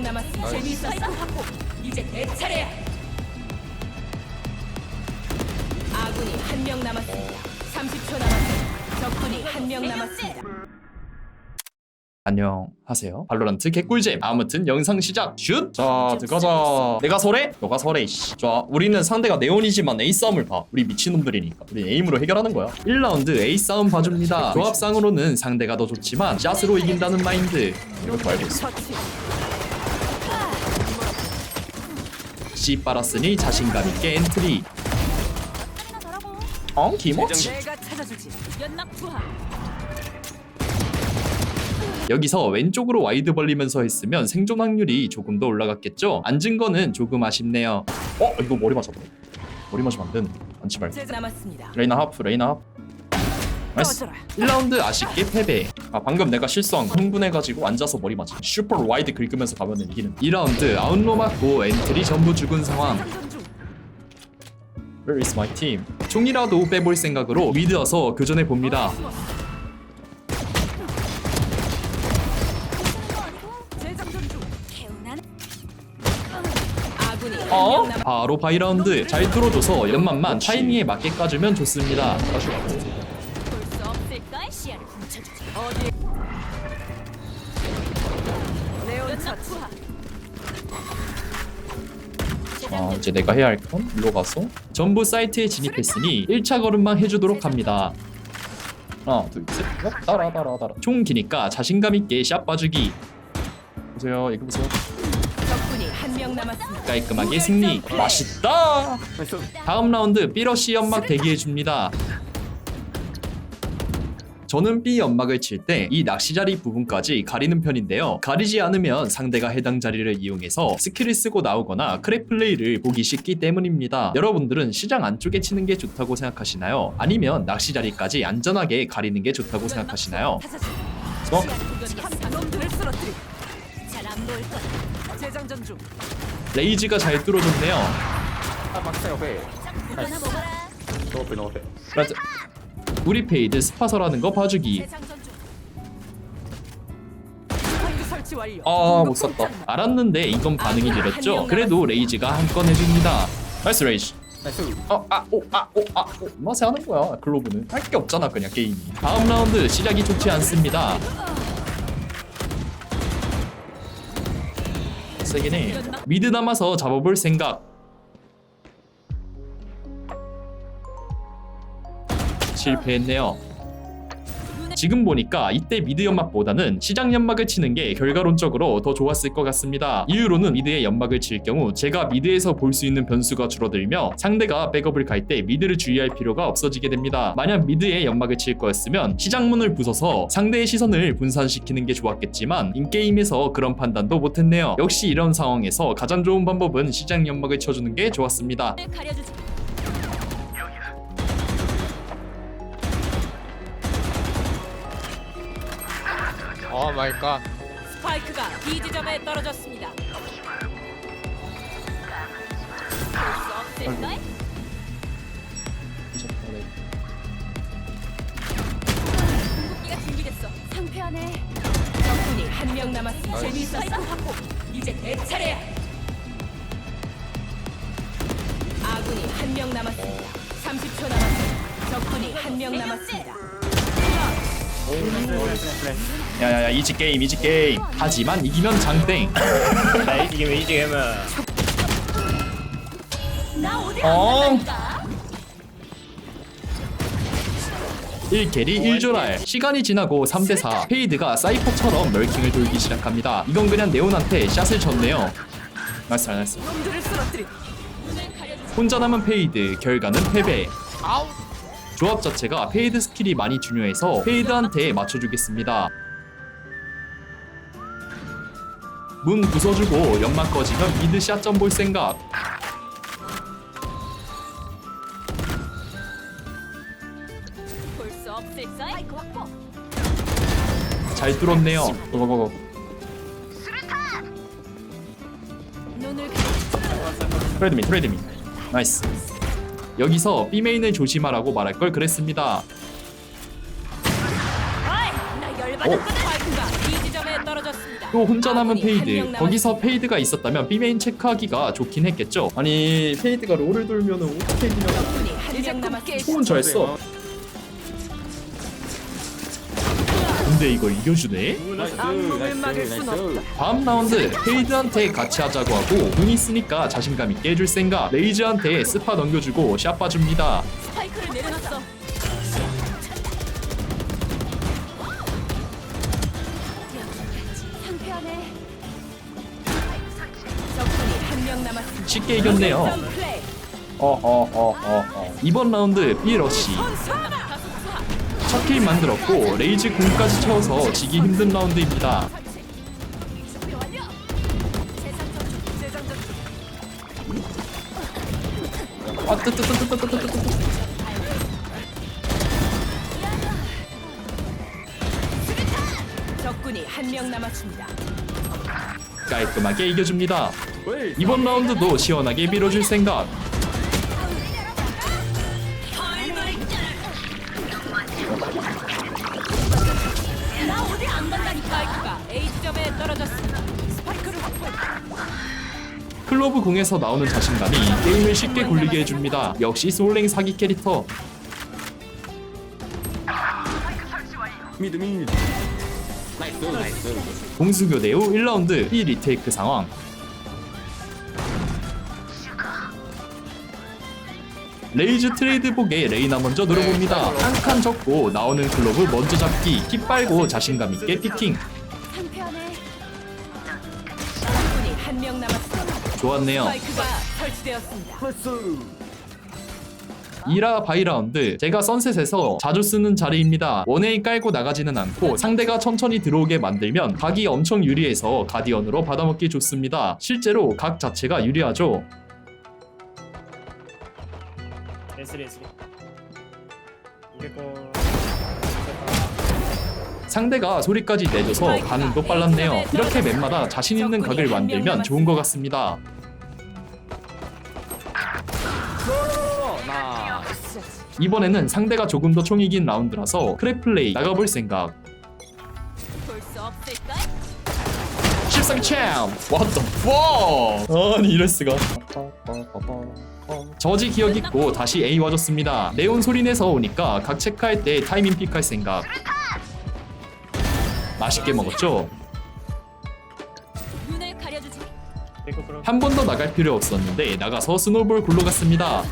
명 남았습니다. 재미있었어? 이제 내 차례야. 아군이 한 명 남았습니다. 30초 남았습니다. 적군이 한 명 남았습니다. 안녕하세요. 발로란트 개꿀잼. 아무튼 영상 시작. 슛. 자, 들어가자. 내가 설해? 너가 설해. 씨. 자, 우리는 상대가 네온이지만 A 싸움을 봐. 우리 미친놈들이니까. 우리 에임으로 해결하는 거야. 1라운드 A 싸움 봐줍니다. 조합상으로는 상대가 더 좋지만 샷으로 이긴다는 마인드. 이것도 알고 있어. 처치. C 빨았으니 자신감 있게 엔트리. 엉 기모치. 내가 찾아주지. 연락 투하. 여기서 왼쪽으로 와이드 벌리면서 했으면 생존 확률이 조금 더 올라갔겠죠? 앉은 거는 조금 아쉽네요. 어? 이거 머리 맞았네. 머리 맞으면 안 되는데. 앉지 말고. 제 남았습니다. 레이나 하프, 레이나 하프. 나이스. 꺼져라. 1라운드 아쉽게 패배. 아 방금 내가 실수한 거 흥분해가지고 앉아서 머리 맞아. 슈퍼 와이드 긁으면서 가면 이기는. 2라운드 아웃로 맞고 엔트리 전부 죽은 상황. Where is my team? 총이라도 빼볼 생각으로 미드어서 교전해 봅니다. 어? 바로 바이라운드 잘 뚫어줘서 연만만 타이밍에 맞게 까주면 좋습니다. 시야를 훔쳐주지. 어디? 어, 이제 내가 해야 할 건 일로 가서 전부 사이트에 진입했으니 1차 걸음만 해주도록 합니다. 하나, 둘, 셋, 넷, 따라, 따라, 따라. 총 기니까 자신감 있게 샷 봐주기. 보세요, 이거 보세요. 적군이 한 명 남았습니다. 깔끔하게 승리. 맛있다. 다음 라운드 삐러시 연막 대기해 줍니다. 저는 B 연막을 칠 때 이 낚시 자리 부분까지 가리는 편인데요. 가리지 않으면 상대가 해당 자리를 이용해서 스킬을 쓰고 나오거나 크랙 플레이를 보기 쉽기 때문입니다. 여러분들은 시장 안쪽에 치는 게 좋다고 생각하시나요? 아니면 낚시 자리까지 안전하게 가리는 게 좋다고 생각하시나요? 어? 레이즈가 잘 뚫어줬네요. No OP, no OP. 맞아. 우리 페이드 스파서라는 거 봐주기. 아, 못 썼다. 알았는데 이건 반응이 느렸죠? 그래도 레이즈가 한 건 해줍니다. 나이스 레이즈. Nice. 어, 아, 오, 아, 오, 아, 오. 맛에 하는 거야, 글로브는. 할 게 없잖아, 그냥 게임이. 다음 라운드 시작이 좋지 않습니다. 세긴 해. 미드 남아서 잡아볼 생각. 실패했네요. 지금 보니까 이때 미드 연막보다는 시장 연막을 치는 게 결과론적으로 더 좋았을 것 같습니다. 이유로는 미드의 연막을 칠 경우 제가 미드에서 볼 수 있는 변수가 줄어들며 상대가 백업을 갈 때 미드를 주의할 필요가 없어지게 됩니다. 만약 미드에 연막을 칠 거였으면 시장문을 부숴서 상대의 시선을 분산시키는 게 좋았겠지만 인게임에서 그런 판단도 못했네요. 역시 이런 상황에서 가장 좋은 방법은 시장 연막을 쳐주는 게 좋았습니다. 가려주지. God. 스파이크가 B 지점에 떨어졌습니다. 볼수 없을까? 궁극기가 준비됐어. 상쾌하네. 적군이 한 명 남았습니다. 재미있었어? 확보. 이제 내 차례야. 아군이 한 명 남았습니다. 30초 남았습니다. 적군이 한 명 남았습니다. 야야야 이지 게임 이지 게임. 하지만 이기면 장땡. 나 이기면 이기면. 어. 안 간다니까? 1캐리 1조랄 시간이 지나고 3대4 페이드가 사이퍼처럼 널킹을 돌기 시작합니다 이건 그냥 네온한테 샷을 쳤네요 나이스 나이스. 혼자 남은 페이드 결과는 패배 조합 자체가 페이드 스킬이 많이 중요해서 페이드한테 맞춰주겠습니다 문 부숴주고 연막 꺼지면 미드 샷점 볼 생각 볼수 확보. 잘 뚫었네요 고고고고 눈을 가려주지. 트레드미 트레드미 나이스 여기서 B메인을 조심하라고 말할 걸 그랬습니다 어이, 나 열받았거든. 또 혼자 남은 페이드. 거기서 페이드가 있었다면 B메인 체크하기가 좋긴 했겠죠 아니 페이드가 롤을 돌면은 어떻게 이기냐고 적군이 한명 남았습니다. 총은 잘 써. 근데 이걸 이겨주네? 악몽을 막을 순 없다. 다음 라운드 페이드한테 같이 하자고 하고 돈 있으니까 자신감 있게 해줄 생각 레이즈한테 스파 넘겨주고 샷 봐줍니다 스파이크를 내려놨어. 쉽게 이겼네요 점 플레이. 어어 어 어 어 이번 라운드 B 러쉬 선수하라. 가속 투하. 첫킬 만들었고 레이즈 공까지 채워서 지기 힘든 라운드입니다. 아 뜨뜨뜨뜨뜨뜨뜨뜨 적군이 한 명 남았습니다. 깔끔하게 이겨줍니다. 이번 라운드도 시원하게 밀어줄 생각. 클로브 궁에서 나오는 자신감이 게임을 쉽게 굴리게 해줍니다. 역시 솔랭 사기 캐릭터. 미드 미드 나이스 나이스 공수교대 후 1라운드 B 리테이크 상황 레이즈 트레이드복에 레이나 먼저 누려봅니다 한칸 접고 나오는 클로브 먼저 잡기 킥 빨고 자신감 있게 피킹 상쾌하네. 적군이 한 명 남았습니다. 좋았네요 스파이크가 설치되었습니다. 2라 바이라운드. 제가 선셋에서 자주 쓰는 자리입니다. 원웨이 깔고 나가지는 않고 상대가 천천히 들어오게 만들면 각이 엄청 유리해서 가디언으로 받아먹기 좋습니다. 실제로 각 자체가 유리하죠. S3 S3 이거 상대가 소리까지 내줘서 반응도 빨랐네요. 이렇게 맵마다 자신 있는 각을 만들면 좋은 것 같습니다. 이번에는 상대가 조금 더 총 이 긴 라운드라서 크랩 플레이 나가볼 생각. 볼수 없을까? 실상 챔! What the fuck! 아니 이럴 수가. 저지 기억 있고 다시 A 와줬습니다. 네온 소리 내서 오니까 각 체크할 때 타이밍 픽할 생각. 맛있게 먹었죠? 눈을 가려주지. 이거 그럼 한번 더 나갈 필요 없었는데 나가서 스노볼 굴러갔습니다.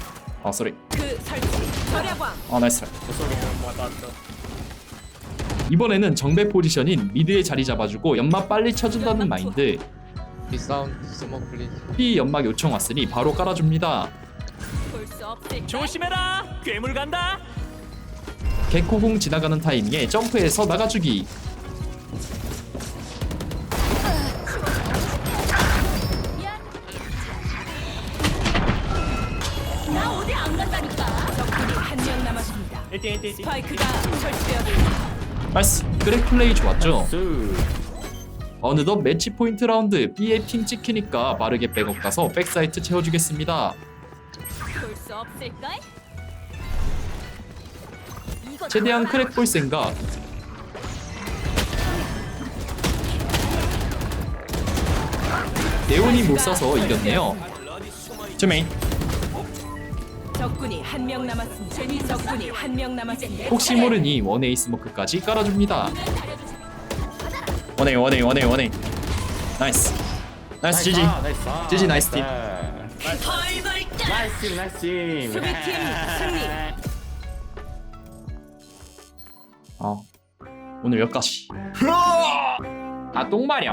아 쏘리. 그. 아 나이스. 이번에는 정배 포지션인 미드에 자리 잡아주고 연막 빨리 쳐준다는 마인드 비싸운 스모크 플리즈 B 연막 요청 왔으니 바로 깔아줍니다? 조심해라 괴물 간다 개코공 지나가는 타이밍에 점프해서 나가주기 1대 1대 1대 스파이크가 설치되었습니다. 나이스. 그래 플레이 좋았죠? 스. 어느덧 매치 포인트 라운드 B에 핑 찍히니까 빠르게 백업 가서 백사이트 채워주겠습니다. 볼수 없을까? 이거 최대한. 크랙 볼 생각. 네온이 못 사서 이겼네요. 주메인 적군이 한 명 남았습니다. 제니 적군이 한 명 남았습니다. 혹시 모르니 원에이 스모크까지 깔아줍니다. 원에이 원에이 원에이 원에이. 나이스. 나이스 지지. 나이스. 지지 나이스 팀. 나이스. 나이스 팀 수비팀 승리. 아 오늘 여기까지 아! 똥말이야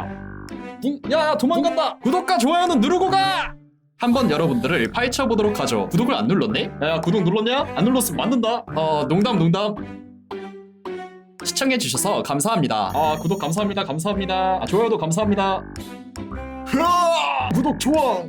야 도망간다. 구독과 좋아요는 누르고 가 한번 여러분들을 파헤쳐 보도록 하죠. 구독을 안 눌렀네? 야 구독 눌렀냐? 안 눌렀으면 맞는다. 어 농담 농담. 시청해 주셔서 감사합니다. 아 구독 감사합니다. 감사합니다. 아, 좋아요도 감사합니다. 구독 좋아